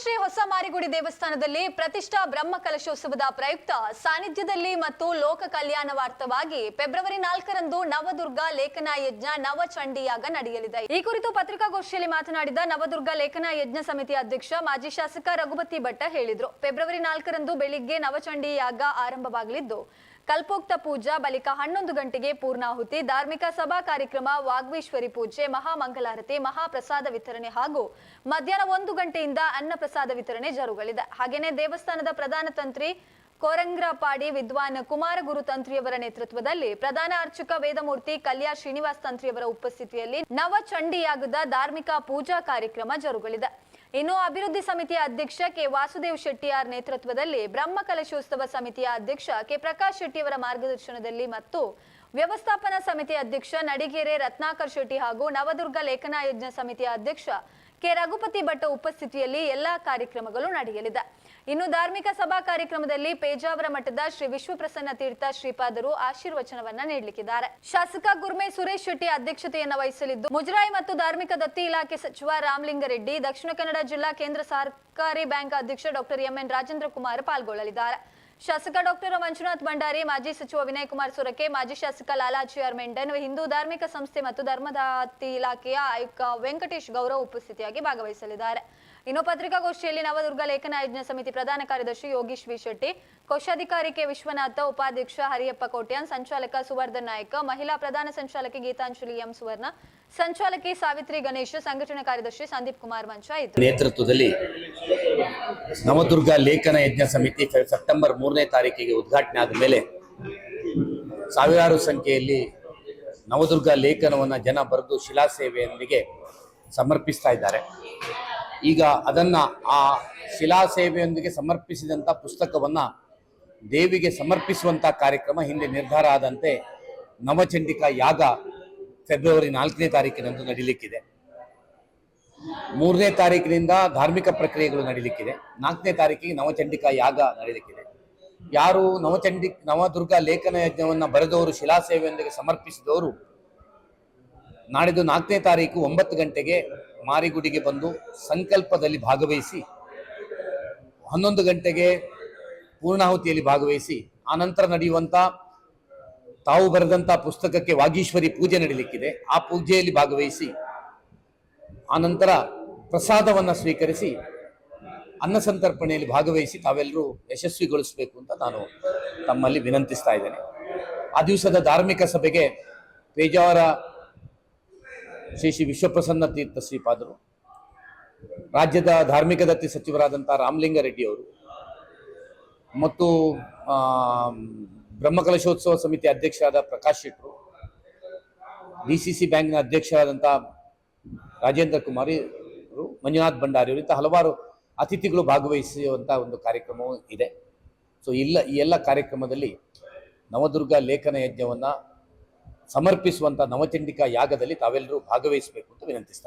ಶ್ರೀ ಹೊಸ ಮಾರಿಗುಡಿ ದೇವಸ್ಥಾನದಲ್ಲಿ ಪ್ರತಿಷ್ಠಾ ಬ್ರಹ್ಮ ಕಲಶೋತ್ಸವದ ಪ್ರಯುಕ್ತ ಸಾನ್ನಿಧ್ಯದಲ್ಲಿ ಮತ್ತು ಲೋಕ ಕಲ್ಯಾಣವಾರ್ಥವಾಗಿ ಫೆಬ್ರವರಿ ನಾಲ್ಕರಂದು ನವದುರ್ಗ ಲೇಖನ ಯಜ್ಞ ನವಚಂಡಿಯಾಗ ನಡೆಯಲಿದೆ. ಈ ಕುರಿತು ಪತ್ರಿಕಾಗೋಷ್ಠಿಯಲ್ಲಿ ಮಾತನಾಡಿದ ನವದುರ್ಗ ಲೇಖನ ಯಜ್ಞ ಸಮಿತಿ ಅಧ್ಯಕ್ಷ ಮಾಜಿ ಶಾಸಕ ರಘುಪತಿ ಭಟ್ಟ ಹೇಳಿದರು. ಫೆಬ್ರವರಿ ನಾಲ್ಕರಂದು ಬೆಳಿಗ್ಗೆ ನವಚಂಡಿ ಯಾಗ ಆರಂಭವಾಗಲಿದ್ದು ಕಲ್ಪೋಕ್ತ ಪೂಜಾ ಬಳಿಕ ಹನ್ನೊಂದು ಗಂಟೆಗೆ ಪೂರ್ಣಾಹುತಿ, ಧಾರ್ಮಿಕ ಸಭಾ ಕಾರ್ಯಕ್ರಮ, ವಾಗ್ವೇಶ್ವರಿ ಪೂಜೆ ಮಹಾಮಂಗಲಾರತಿ ಮಹಾಪ್ರಸಾದ ವಿತರಣೆ ಹಾಗೂ ಮಧ್ಯಾಹ್ನ ಒಂದು ಗಂಟೆಯಿಂದ ಅನ್ನ ಪ್ರಸಾದ ವಿತರಣೆ ಜರುಗಲಿದೆ. ಹಾಗೇನೇ ದೇವಸ್ಥಾನದ ಪ್ರಧಾನ ತಂತ್ರಿ ಕೋರಂಗ್ರಪಾಡಿ ವಿದ್ವಾನ್ ಕುಮಾರಗುರು ತಂತ್ರಿಯವರ ನೇತೃತ್ವದಲ್ಲಿ ಪ್ರಧಾನ ಅರ್ಚಕ ವೇದಮೂರ್ತಿ ಕಲ್ಯಾಣ್ ಶ್ರೀನಿವಾಸ್ ತಂತ್ರಿಯವರ ಉಪಸ್ಥಿತಿಯಲ್ಲಿ ನವ ಚಂಡಿಯಾಗದ ಧಾರ್ಮಿಕ ಪೂಜಾ ಕಾರ್ಯಕ್ರಮ ಜರುಗಲಿದೆ. ಇನ್ನು ಅಭಿವೃದ್ಧಿ ಸಮಿತಿಯ ಅಧ್ಯಕ್ಷ ಕೆ. ವಾಸುದೇವ್ ಶೆಟ್ಟಿಯಾರ್ ನೇತೃತ್ವದಲ್ಲಿ ಬ್ರಹ್ಮ ಕಲಶೋತ್ಸವ ಸಮಿತಿಯ ಅಧ್ಯಕ್ಷ ಕೆ. ಪ್ರಕಾಶ್ ಶೆಟ್ಟಿಯವರ ಮಾರ್ಗದರ್ಶನದಲ್ಲಿ ಮತ್ತು ವ್ಯವಸ್ಥಾಪನಾ ಸಮಿತಿ ಅಧ್ಯಕ್ಷ ನಡಿಗೆರೆ ರತ್ನಾಕರ್ ಶೆಟ್ಟಿ ಹಾಗೂ ನವದುರ್ಗ ಲೇಖನ ಯಜ್ಞ ಸಮಿತಿಯ ಅಧ್ಯಕ್ಷ ಕೆ ರಘುಪತಿ ಭಟ್ಟ ಉಪಸ್ಥಿತಿಯಲ್ಲಿ ಎಲ್ಲಾ ಕಾರ್ಯಕ್ರಮಗಳು ನಡೆಯಲಿದೆ. ಇನ್ನು ಧಾರ್ಮಿಕ ಸಭಾ ಕಾರ್ಯಕ್ರಮದಲ್ಲಿ ಪೇಜಾವರ ಮಠದ ಶ್ರೀ ವಿಶ್ವಪ್ರಸನ್ನ ತೀರ್ಥ ಶ್ರೀಪಾದರು ಆಶೀರ್ವಚನವನ್ನ ನೀಡಲಿಕ್ಕಿದ್ದಾರೆ. ಶಾಸಕ ಗುರ್ಮೆ ಸುರೇಶ್ ಶೆಟ್ಟಿ ಅಧ್ಯಕ್ಷತೆಯನ್ನ ವಹಿಸಲಿದ್ದು, ಮುಜರಾಯಿ ಮತ್ತು ಧಾರ್ಮಿಕ ದತ್ತಿ ಇಲಾಖೆ ಸಚಿವ ರಾಮಲಿಂಗರೆಡ್ಡಿ, ದಕ್ಷಿಣ ಕನ್ನಡ ಜಿಲ್ಲಾ ಕೇಂದ್ರ ಸಹಕಾರಿ ಬ್ಯಾಂಕ್ ಅಧ್ಯಕ್ಷ ಡಾಕ್ಟರ್ ಎಂಎನ್ ರಾಜೇಂದ್ರ ಕುಮಾರ್ ಪಾಲ್ಗೊಳ್ಳಲಿದ್ದಾರೆ. ಶಾಸಕ ಡಾಕ್ಟರ್ ಮಂಜುನಾಥ್ ಭಂಡಾರಿ, ಮಾಜಿ ಸಚಿವ ವಿನಯ್ ಕುಮಾರ್ ಸುರಕೆ, ಮಾಜಿ ಶಾಸಕ ಲಾಲಾಜಿ ಆರ್ ಮೆಂಡನ್, ಹಿಂದೂ ಧಾರ್ಮಿಕ ಸಂಸ್ಥೆ ಮತ್ತು ಧರ್ಮದಾತಿ ಇಲಾಖೆಯ ಆಯುಕ್ತ ವೆಂಕಟೇಶ್ ಗೌರವ್ ಉಪಸ್ಥಿತಿಯಾಗಿ ಭಾಗವಹಿಸಲಿದ್ದಾರೆ. ಇನ್ನು ಪತ್ರಿಕಾಗೋಷ್ಠಿಯಲ್ಲಿ ನವದುರ್ಗ ಲೇಖನ ಯಜ್ಞ ಸಮಿತಿ ಪ್ರಧಾನ ಕಾರ್ಯದರ್ಶಿ ಯೋಗೀಶ್ ವಿಶೆಟ್ಟಿ ಕೋಶಾಧಿಕಾರಿ ಕೆ ವಿಶ್ವನಾಥ, ಉಪಾಧ್ಯಕ್ಷ ಹರಿಯಪ್ಪ ಕೋಟ್ಯಾನ್, ಸಂಚಾಲಕ ಸುವರ್ಧನ್ ನಾಯಕ, ಮಹಿಳಾ ಪ್ರಧಾನ ಸಂಚಾಲಕಿ ಗೀತಾಂಜಲಿ ಎಂ ಸುವರ್ಣ, ಸಂಚಾಲಕಿ ಸಾವಿತ್ರಿ ಗಣೇಶ್, ಸಂಘಟನಾ ಕಾರ್ಯದರ್ಶಿ ಸಂದೀಪ್ ಕುಮಾರ್ ಮಂಚ ನೇತೃತ್ವದಲ್ಲಿ ನವದುರ್ಗ ಲೇಖನ ಯಜ್ಞ ಸಮಿತಿ ಸೆಪ್ಟೆಂಬರ್ ಮೂರನೇ ತಾರೀಕಿಗೆ ಉದ್ಘಾಟನೆ ಆದ ಮೇಲೆ ಸಾವಿರಾರು ಸಂಖ್ಯೆಯಲ್ಲಿ ನವದುರ್ಗ ಲೇಖನವನ್ನು ಜನ ಬರೆದು ಶಿಲಾಸೇವೆಯೊಂದಿಗೆ ಸಮರ್ಪಿಸ್ತಾ ಇದ್ದಾರೆ. ಈಗ ಅದನ್ನು ಆ ಶಿಲಾಸೇವೆಯೊಂದಿಗೆ ಸಮರ್ಪಿಸಿದಂಥ ಪುಸ್ತಕವನ್ನು ದೇವಿಗೆ ಸಮರ್ಪಿಸುವಂಥ ಕಾರ್ಯಕ್ರಮ ಹಿಂದೆ ನಿರ್ಧಾರ ಆದಂತೆ ನವಚಂಡಿಕಾ ಯಾಗ ಫೆಬ್ರವರಿ ನಾಲ್ಕನೇ ತಾರೀಕಿನಂದು ನಡೀಲಿಕ್ಕಿದೆ. ಮೂರನೇ ತಾರೀಕಿನಿಂದ ಧಾರ್ಮಿಕ ಪ್ರಕ್ರಿಯೆಗಳು ನಡೀಲಿಕ್ಕಿದೆ. ನಾಲ್ಕನೇ ತಾರೀಕಿಗೆ ನವಚಂಡಿಕಾ ಯಾಗ ನಡೀಲಿಕ್ಕಿದೆ. ಯಾರು ನವಚಂಡಿ ನವದುರ್ಗ ಲೇಖನ ಯಜ್ಞವನ್ನು ಬರೆದವರು ಶಿಲಾಸೇವೆಯೊಂದಿಗೆ ಸಮರ್ಪಿಸಿದವರು, ನಾಡಿದ್ದು ನಾಲ್ಕನೇ ತಾರೀಕು ಒಂಬತ್ತು ಗಂಟೆಗೆ ಮಾರಿಗುಡಿಗೆ ಬಂದು ಸಂಕಲ್ಪದಲ್ಲಿ ಭಾಗವಹಿಸಿ ಹನ್ನೊಂದು ಗಂಟೆಗೆ ಪೂರ್ಣಾಹುತಿಯಲ್ಲಿ ಭಾಗವಹಿಸಿ ಆನಂತರ ನಡೆಯುವಂಥ ತಾವು ಬರೆದಂಥ ಪುಸ್ತಕಕ್ಕೆ ವಾಗೀಶ್ವರಿ ಪೂಜೆ ನಡೀಲಿಕ್ಕಿದೆ. ಆ ಪೂಜೆಯಲ್ಲಿ ಭಾಗವಹಿಸಿ ಆನಂತರ ಪ್ರಸಾದವನ್ನು ಸ್ವೀಕರಿಸಿ, ಅನ್ನ ಸಂತರ್ಪಣೆಯಲ್ಲಿ ಭಾಗವಹಿಸಿ ತಾವೆಲ್ಲರೂ ಯಶಸ್ವಿಗೊಳಿಸಬೇಕು ಅಂತ ನಾನು ತಮ್ಮಲ್ಲಿ ವಿನಂತಿಸ್ತಾ ಇದ್ದೇನೆ. ಆ ದಿವಸದ ಧಾರ್ಮಿಕ ಸಭೆಗೆ ಪೇಜಾವರ ಶ್ರೀ ಶ್ರೀ ವಿಶ್ವಪ್ರಸನ್ನ ತೀರ್ಥ ಶ್ರೀಪಾದರು, ರಾಜ್ಯದ ಧಾರ್ಮಿಕ ದತ್ತಿ ಸಚಿವರಾದಂಥ ರಾಮಲಿಂಗಾರೆಡ್ಡಿ ಅವರು, ಮತ್ತು ಬ್ರಹ್ಮಕಲಶೋತ್ಸವ ಸಮಿತಿ ಅಧ್ಯಕ್ಷರಾದ ಪ್ರಕಾಶ್ ಶೆಟ್ರು ಡಿ ಸಿ ಸಿ ಬ್ಯಾಂಕ್ನ ಅಧ್ಯಕ್ಷರಾದಂಥ ರಾಜೇಂದ್ರ ಕುಮಾರಿ ಮಂಜುನಾಥ್ ಭಂಡಾರಿ ಅವರು, ಇಂಥ ಹಲವಾರು ಅತಿಥಿಗಳು ಭಾಗವಹಿಸುವಂಥ ಒಂದು ಕಾರ್ಯಕ್ರಮವೂ ಇದೆ. ಸೊ, ಇಲ್ಲ, ಈ ಎಲ್ಲ ಕಾರ್ಯಕ್ರಮದಲ್ಲಿ ನವದುರ್ಗ ಲೇಖನ ಯಜ್ಞವನ್ನು ಸಮರ್ಪಿಸುವಂಥ ನವಚಂಡಿಕಾ ಯಾಗದಲ್ಲಿ ತಾವೆಲ್ಲರೂ ಭಾಗವಹಿಸಬೇಕು ಅಂತ ವಿನಂತಿಸ್ತಾರೆ